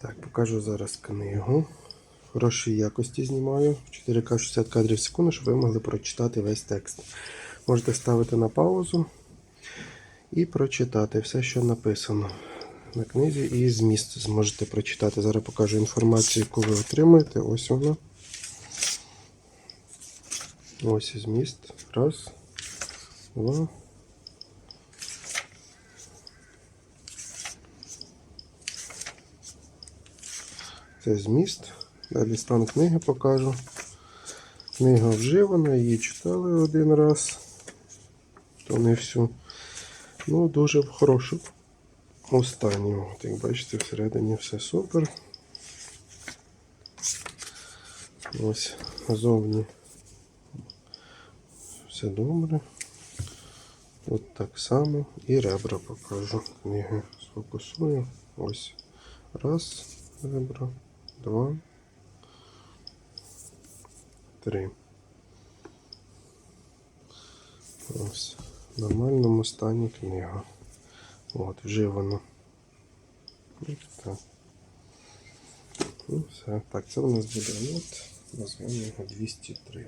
Так, покажу зараз книгу. В хорошій якості знімаю. 4К 60 кадрів в секунду, щоб ви могли прочитати весь текст. Можете ставити на паузу і прочитати все, що написано на книзі, і зміст зможете прочитати. Зараз покажу інформацію, яку ви отримуєте. Ось вона. Ось зміст. Раз, два. Це зміст. Далі стан книги покажу. Книга вживана, її читали один раз, то не всю. Ну, дуже в хорошому стані. От, як бачите, всередині все супер. Ось зовні все добре. Тут так само і ребра покажу. Книги сфокусую. Ось. Раз, ребра, два, три. Ось. В нормальному стані книга. От, вживано. воно. так. Ну, все. Так, це у нас буде нот, Назвемо його 203.